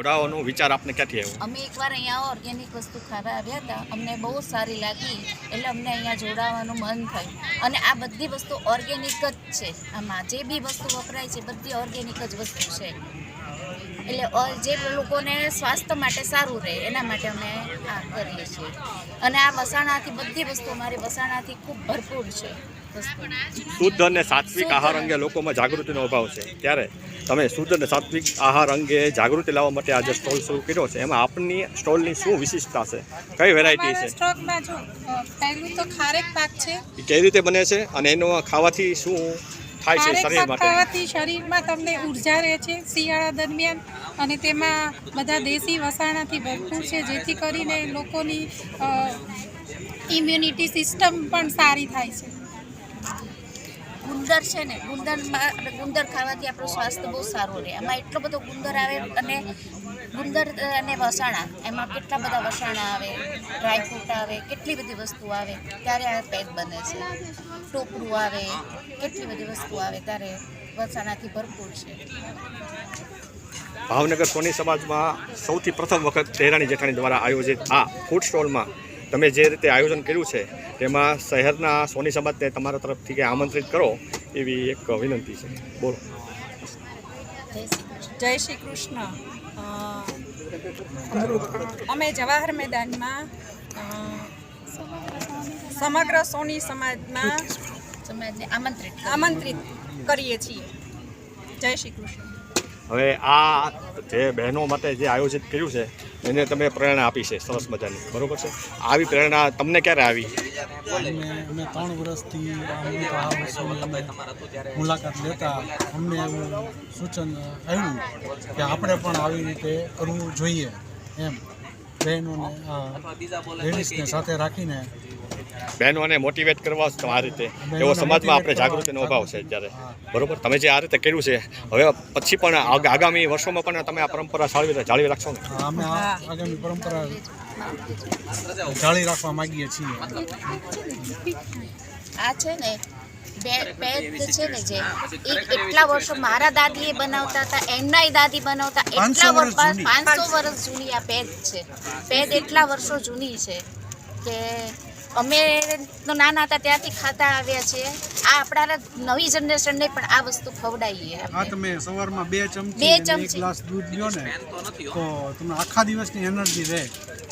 જોડાવાનો વિચાર આપને ક્યાંથી આવ્યો? અમે એકવાર અહીંયા ઓર્ગેનિક વસ્તુ ખાવા આવ્યા હતા. અમને બહુ સારી લાગી, એટલે અમને અહીંયા જોડાવાનું મન થયું. અને આ બધી વસ્તુ ઓર્ગેનિક જ છે. આમાં જે બી વસ્તુ વપરાય છે બધી ઓર્ગેનિક જ વસ્તુ છે. એટલે અ- જે લોકોને સ્વાસ્થ્ય માટે સારું રહે એના માટે અમે આ કરીએ છીએ. અને આ વસાણાથી બધી વસ્તુ અમારી વસાણાથી ખૂબ ભરપૂર છે. શુદ્ધ અને સાત્વિક આહાર અંગે લોકોમાં જાગૃતિનો અભાવ છે. ત્યારે તમે શુદ્ધ અને સાત્વિક આહાર અંગે જાગૃતિ લાવવા માટે આજે સ્ટોલ શરૂ કર્યો છે. એમાં આપની સ્ટોલની શું વિશિષ્ટતા છે? કઈ વેરાયટી છે? સ્ટોકમાં જો પહેલું તો ખારેક પાક છે. એ કઈ રીતે બને છે? અને એનો ખાવાથી શું થાય છે શરીર માટે. ખાવાથી શરીરમાં તમને ઊર્જા રહે છે. શિયાળા દરમિયાન અને તેમાં બધા દેશી વસાણાથી ભરપૂર છે જેથી કરીને લોકોની ઇમ્યુનિટી સિસ્ટમ પણ સારી થાય છે. ગુંદર છે ને, ગુંદરમાં ગુંદર ખાવાથી આપણું સ્વાસ્થ્ય બહુ સારું રહે. એમાં એટલો બધો ગુંદર આવે અને ગુંદર અને વસાણા, એમાં કેટલા બધા વસાણા આવે ડ્રાયફ્રૂટ આવે, કેટલી બધી વસ્તુ આવે, ત્યારે આ પેક બને છે. ટોપરું આવે, કેટલી બધી વસ્તુ આવે, ત્યારે વસાણાથી ભરપૂર છે. ભાવનગર સોની સમાજમાં સૌથી પ્રથમ વખત તેરાણી જેઠાણી દ્વારા આયોજિત આ ફૂડ સ્ટોલમાં તમે જે રીતે આયોજન કર્યું છે તેમાં શહેરના સોની સમાજને તમારા તરફથી કે આમંત્રિત કરો એવી એક વિનંતી છે. બોલો. જય શ્રી કૃષ્ણ. અમે જવાહર મેદાનમાં સમગ્ર સોની સમાજમાં સમાજને આમંત્રિત આમંત્રિત કરીએ છીએ. જય શ્રી કૃષ્ણ. હવે આ જે બહેનો માટે જે આયોજિત કર્યું છે, એને તમે પ્રેરણા આપી છે, સરસ મજાની. બરોબર છે? આવી પ્રેરણા તમને ક્યારે આવી? અમે ત્રણ વર્ષથી મુલાકાત લેતા અમને એવું સૂચન આવ્યું કે આપણે પણ આવી રીતે કરવું જોઈએ એમ. બહેનોને લેડીઝને સાથે રાખીને બહેનોને મોટિવેટ કરવા આ રીતે. એવો સમાજમાં આપણે જાગૃતિનો અભાવ છે અત્યારે. બરોબર? તમે જે આ રીતે કર્યું છે હવે પછી પણ આગામી વર્ષોમાં પણ તમે આ પરંપરા જાળવી જાળવી રાખશો ને? અમે આ આગામી પરંપરા જાળી રાખવા માંગીએ છીએ. આ છે ને પેદ છે ને જે એટલા વર્ષો મારા દાદીએ બનાવતા હતા એમનાય દાદી બનાવતા એટલા 500 વર્ષ વર્ષ પાંચસો વર્ષ જૂની આ પેદ છે. પેદ એટલા વર્ષો જૂની છે કે અમે તો નાના હતા ત્યાંથી ખાતા આવ્યા છીએ. આ આપણા નવી જનરેશનને પણ આ વસ્તુ ખવડાવીએ હા તમે સવારમાં બે ચમચી બે ચમચી. ગ્લાસ દૂધ લ્યો ને તો તમને આખા દિવસની એનર્જી રહે.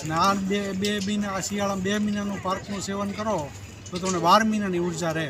અને આ બે બે મહિના શિયાળામાં બે મહિનાનું પાર્કનું સેવન કરો તો તમને બાર મહિનાની ઊર્જા રહે.